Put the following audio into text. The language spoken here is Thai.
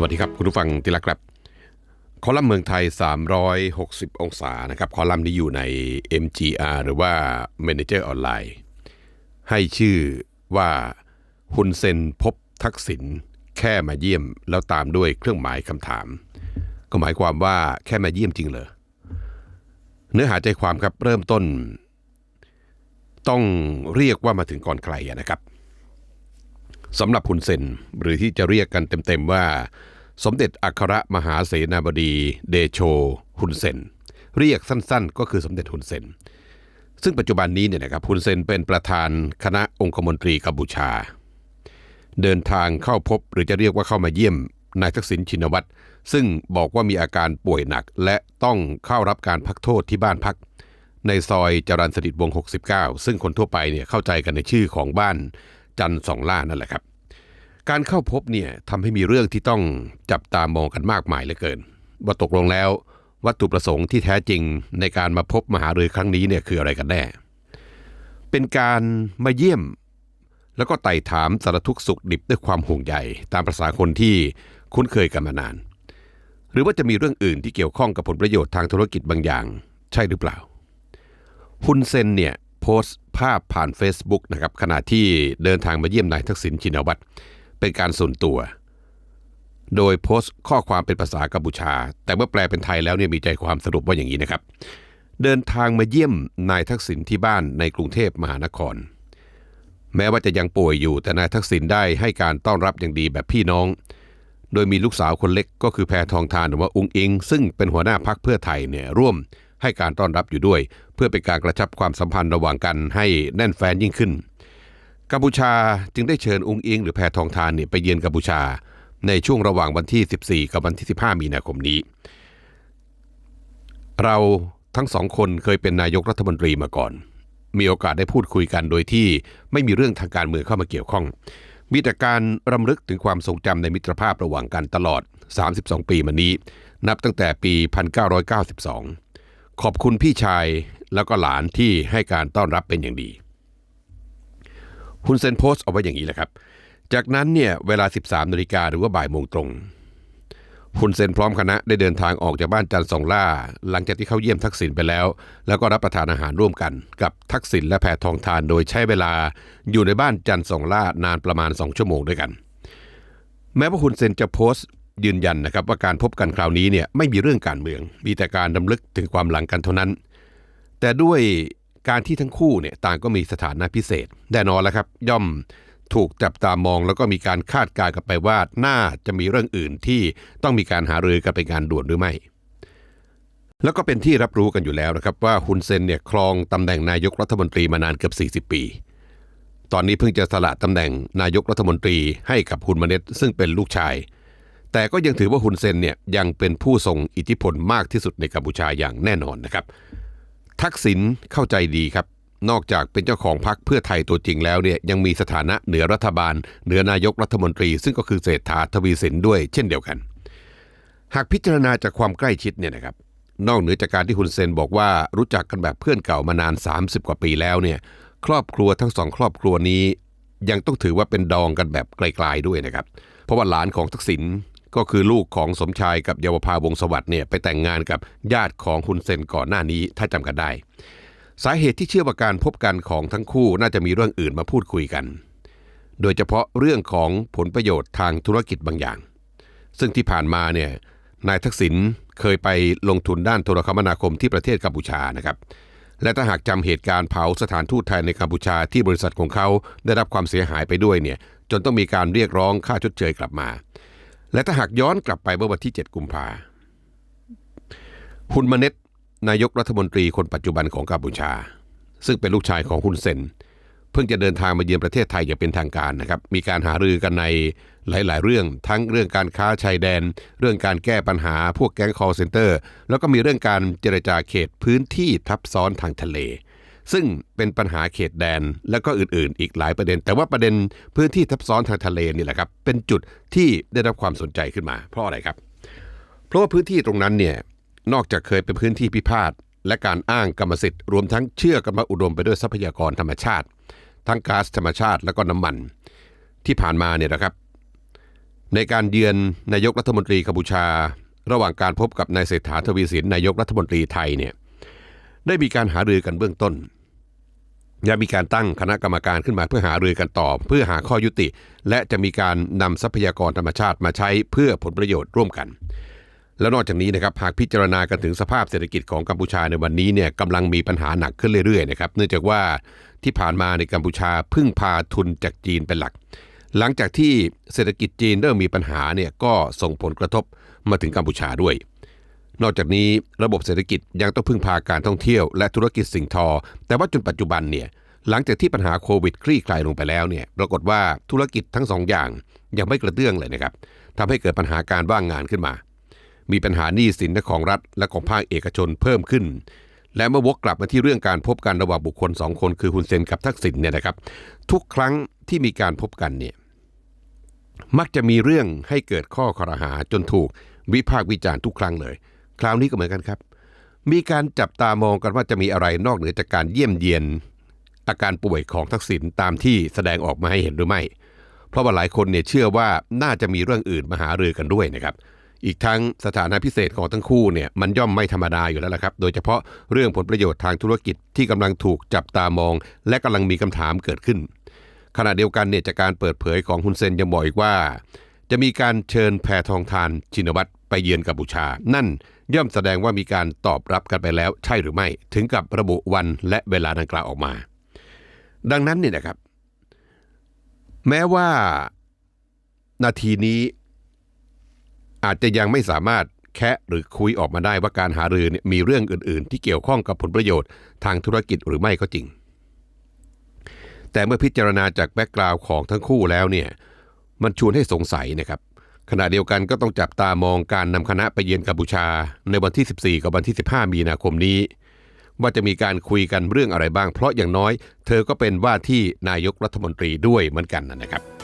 สวัสดีครับ คุณผู้ฟังที่รักครับ คอลัมน์เมืองไทย 360 องศานะครับ คอลัมน์นี้อยู่ใน MGR หรือว่า Manager ออนไลน์ให้ชื่อว่าฮุนเซนพบทักษิณแค่มาเยี่ยมแล้วตามด้วยเครื่องหมายคำถาม ก็หมายความว่าแค่มาเยี่ยมจริงเหรอเนื้อหาใจความครับเริ่มต้น ต้องเรียกว่ามาถึงก่อนใครนะครับ สำหรับฮุนเซนหรือที่จะเรียกกันเต็มๆว่า สมเด็จอัครมหาเสนาบดีเดโชฮุนเซนเรียกสั้นๆ ก็คือสมเด็จฮุนเซนซึ่งปัจจุบันนี้เนี่ยนะครับฮุนเซนเป็นประธานคณะองคมนตรีกัมพูชา เดินทางเข้าพบหรือจะเรียกว่าเข้ามาเยี่ยมนายทักษิณชินวัตรซึ่งบอกว่ามีอาการป่วยหนัก และต้องเข้ารับการพักโทษที่บ้านพัก ในซอยจรัญสนิทวง 69 ซึ่งคนทั่วไปเนี่ยเข้าใจกันในชื่อของบ้าน จันทร์สองล่านั่นแหละครับ การเข้าพบเนี่ยทำให้มีเรื่องที่ต้องจับตามองกันมากมายเหลือเกิน ว่าตกลงแล้ว วัตถุประสงค์ที่แท้จริงในการมาพบมหารือครั้งนี้เนี่ยคืออะไรกันแน่ เป็นการมาเยี่ยม แล้วก็ไต่ถามสารทุกสุขดิบด้วยความห่วงใยตามประษาคนที่คุ้นเคยกันมานาน หรือว่าจะมีเรื่องอื่นที่เกี่ยวข้องกับผลประโยชน์ทางธุรกิจบางอย่าง ใช่หรือเปล่า ฮุนเซนเนี่ย พสต์ภาพผ่าน Facebook นะครับขณะที่เดินทางมาเยี่ยมนายทักษิณชินวัตรเป็นการส่วนตัว โดยโพสต์ข้อความเป็นภาษากัมพูชา แต่เมื่อแปลเป็นไทยแล้วเนี่ยมีใจความสรุปว่าอย่างนี้นะครับ เดินทางมาเยี่ยมนายทักษิณที่บ้านในกรุงเทพมหานคร แม้ว่าจะยังป่วยอยู่แต่นายทักษิณได้ให้การต้อนรับอย่างดีแบบพี่น้อง โดยมีลูกสาวคนเล็กก็คือแพรทองทานหรือว่าอุงอิง ซึ่งเป็นหัวหน้าพักเพื่อไทยเนี่ยร่วม ให้การต้อนรับอยู่ด้วย เพื่อเป็นการกระชับความสัมพันธ์ระหว่างกันให้แน่นแฟนยิ่งขึ้น กัมพูชาจึงได้เชิญอุงอิงหรือแพรทองทานเนี่ยไปเยือนกัมพูชา ในช่วงระหว่างวันที่ 14 กับวันที่ 15 มีนาคมนี้ เราทั้งสองคนเคยเป็นนายกรัฐมนตรีมาก่อน มีโอกาสได้พูดคุยกันโดยที่ไม่มีเรื่องทางการเมืองเข้ามาเกี่ยวข้อง มีแต่การรำลึกถึงความทรงจำในมิตรภาพระหว่างกันตลอด 32 ปีมานี้ นับตั้งแต่ปี 1992 ขอบคุณพี่ชายแล้วก็หลานที่ให้การต้อนรับเป็นอย่างดีคุณเซนโพสต์เอาไว้อย่างนี้แหละครับ จากนั้นเนี่ยเวลา 13นาฬิกาหรือว่าบ่ายโมงตรงคุณเซนพร้อมคณะได้เดินทางออกจากบ้านจันทร์สองล่า หลังจากที่เข้าเยี่ยมทักษิณไปแล้ว แล้วก็รับประทานอาหารร่วมกัน กับทักษิณและแพทองทานโดยใช้เวลาอยู่ในบ้านจันทร์สองล่านานประมาณ 2 ชั่วโมงด้วยกัน แม้ว่าคุณเซนจะโพสต์ ยืนยันนะครับว่าการพบกันคราวนี้เนี่ยไม่มีเรื่องการเมือง มีแต่การดำลึกถึงความหลังกันเท่านั้น แต่ด้วยการที่ทั้งคู่เนี่ยต่างก็มีสถานะพิเศษแน่นอนแล้วครับ ย่อมถูกจับตามองแล้วก็มีการคาดการณ์กันไปว่าน่าจะมีเรื่องอื่นที่ต้องมีการหารือกันเป็นการด่วนหรือไม่ แล้วก็เป็นที่รับรู้กันอยู่แล้วนะครับว่าฮุนเซนเนี่ยครองตำแหน่งนายกรัฐมนตรีมานานเกือบ40 ปี ตอนนี้เพิ่งจะสละตำแหน่งนายกรัฐมนตรีให้กับฮุนมาเน็ตซึ่งเป็นลูกชาย แต่ก็ยังถือว่าฮุนเซนเนี่ยยังเป็นผู้ทรงอิทธิพลมากที่สุดในกัมพูชาอย่างแน่นอนนะครับ ทักษิณเข้าใจดีครับ นอกจากเป็นเจ้าของพรรคเพื่อไทยตัวจริงแล้วเนี่ยยังมีสถานะเหนือรัฐบาล เหนือนายกรัฐมนตรี ซึ่งก็คือเศรษฐาทวีสินด้วยเช่นเดียวกัน หากพิจารณาจากความใกล้ชิดเนี่ยนะครับนอกเหนือจากการที่คุณเซนบอกว่ารู้จักกันแบบเพื่อนเก่ามานาน 30 กว่าปีแล้วเนี่ยครอบครัวทั้งสองครอบครัวนี้ยังต้องถือว่าเป็นดองกันแบบไกลๆด้วยนะครับ เพราะว่าหลานของทักษิณ ก็คือลูกของสมชายกับเยาวภาวงสวัสด์เนี่ยไปแต่งงานกับญาติของคุณเซนก่อนหน้านี้ถ้าจำกันได้ สาเหตุที่เชื่อว่าการพบกันของทั้งคู่น่าจะมีเรื่องอื่นมาพูดคุยกัน โดยเฉพาะเรื่องของผลประโยชน์ทางธุรกิจบางอย่าง ซึ่งที่ผ่านมาเนี่ยนายทักษิณเคยไปลงทุนด้านโทรคมนาคมที่ประเทศกัมพูชานะครับ และถ้าหากจำเหตุการณ์เผาสถานทูตไทยในกัมพูชาที่บริษัทของเขาได้รับความเสียหายไปด้วยเนี่ยจนต้องมีการเรียกร้องค่าชดเชยกลับมา และถ้าหากย้อนกลับไปเมื่อวันที่ 7 กุมภาฮุนมาเน็ตนายกรัฐมนตรีคนปัจจุบันของกัมพูชา ซึ่งเป็นลูกชายของฮุนเซน เพิ่งจะเดินทางมาเยือนประเทศไทยอย่างเป็นทางการนะครับ มีการหารือกันในหลาย ๆ เรื่อง ทั้งเรื่องการค้าชายแดน เรื่องการแก้ปัญหาพวกแก๊งคอร์เซนเตอร์ แล้วก็มีเรื่องการเจรจาเขตพื้นที่ทับซ้อนทางทะเล ซึ่งเป็นปัญหาเขตแดนและก็อื่นๆ อีกหลายประเด็น แต่ว่าประเด็นพื้นที่ทับซ้อนทางทะเลนี่แหละครับเป็นจุดที่ได้รับความสนใจขึ้นมา เพราะอะไรครับ เพราะว่าพื้นที่ตรงนั้นเนี่ยนอกจากเคยเป็นพื้นที่พิพาทและการอ้างกรรมสิทธิ์รวมทั้งเชื่อกันว่าอุดมไปด้วยทรัพยากรธรรมชาติ ทั้งก๊าซธรรมชาติแล้วก็น้ำมัน ที่ผ่านมาเนี่ยนะครับ ในการเยือนนายกรัฐมนตรีกัมพูชา ระหว่างการพบกับนายเศรษฐาทวีสินนายกรัฐมนตรีไทยเนี่ยได้มีการหารือกันเบื้องต้น และมีการตั้งคณะกรรมการขึ้นมาเพื่อหารือกันต่อ เพื่อหาข้อยุติ และจะมีการนำทรัพยากรธรรมชาติมาใช้เพื่อผลประโยชน์ร่วมกัน แล้วนอกจากนี้นะครับหากพิจารณากันถึงสภาพเศรษฐกิจของกัมพูชาในวันนี้เนี่ยกำลังมีปัญหาหนักขึ้นเรื่อยๆนะครับเนื่องจากว่าที่ผ่านมาในกัมพูชาพึ่งพาทุนจากจีนเป็นหลัก หลังจากที่เศรษฐกิจจีนเริ่มมีปัญหาเนี่ยก็ส่งผลกระทบมาถึงกัมพูชาด้วย นอกจากนี้ระบบเศรษฐกิจยังต้องพึ่งพาการท่องเที่ยวและธุรกิจสิ่งทอ แต่ว่าจนปัจจุบันเนี่ยหลังจากที่ปัญหาโควิดคลี่คลายลงไปแล้วเนี่ยปรากฏว่าธุรกิจทั้งสองอย่างยังไม่กระเตื้องเลยนะครับทำให้เกิดปัญหาการว่างงานขึ้นมา มีปัญหาหนี้สินของรัฐและของภาคเอกชนเพิ่มขึ้น และเมื่อวกกลับมาที่เรื่องการพบกันระหว่างบุคคลสองคนคือฮุนเซนกับทักษิณเนี่ยนะครับ ทุกครั้งที่มีการพบกันเนี่ยมักจะมีเรื่องให้เกิดข้อคอรหาจนถูกวิพากษ์วิจารณ์ทุกครั้งเลย คราวนี้ก็เหมือนกันครับ มีการจับตามองกันว่าจะมีอะไรนอกเหนือจากการเยี่ยมเยียน อาการป่วยของทักษิณตามที่แสดงออกมาให้เห็นหรือไม่ เพราะว่าหลายคนเนี่ยเชื่อว่าน่าจะมีเรื่องอื่นมาหารือกันด้วยนะครับอีกทั้งสถานะพิเศษของทั้งคู่เนี่ยมันย่อมไม่ธรรมดาอยู่แล้วละครับ โดยเฉพาะเรื่องผลประโยชน์ทางธุรกิจที่กำลังถูกจับตามอง และกำลังมีคำถามเกิดขึ้น ขณะเดียวกันเนี่ยจากการเปิดเผยของฮุนเซนยังบอกอีกว่า จะมีการเชิญแพทองทานชินวัตรไปเยือนกัมพูชา นั่นย่อมแสดงว่ามีการตอบรับกันไปแล้วใช่หรือไม่ ถึงกับระบุวันและเวลาดังกล่าวออกมา ดังนั้นเนี่ยนะครับ แม้ว่านาทีนี้อาจจะยังไม่สามารถแคะหรือคุยออกมาได้ว่าการหารือเนี่ยมีเรื่องอื่น ๆ ที่เกี่ยวข้องกับผลประโยชน์ทางธุรกิจหรือไม่ก็จริง แต่เมื่อพิจารณาจากแบ็กกราวด์ของทั้งคู่แล้วเนี่ย มันชวนให้สงสัยนะครับ ขณะเดียวกันก็ต้องจับตามองการนำคณะไปเยือนกัมพูชา ในวันที่ 14 กับวันที่ 15 มีนาคมนี้ ว่าจะมีการคุยกันเรื่องอะไรบ้าง เพราะอย่างน้อย เธอก็เป็นว่าที่นายกรัฐมนตรีด้วยเหมือนกันนะครับ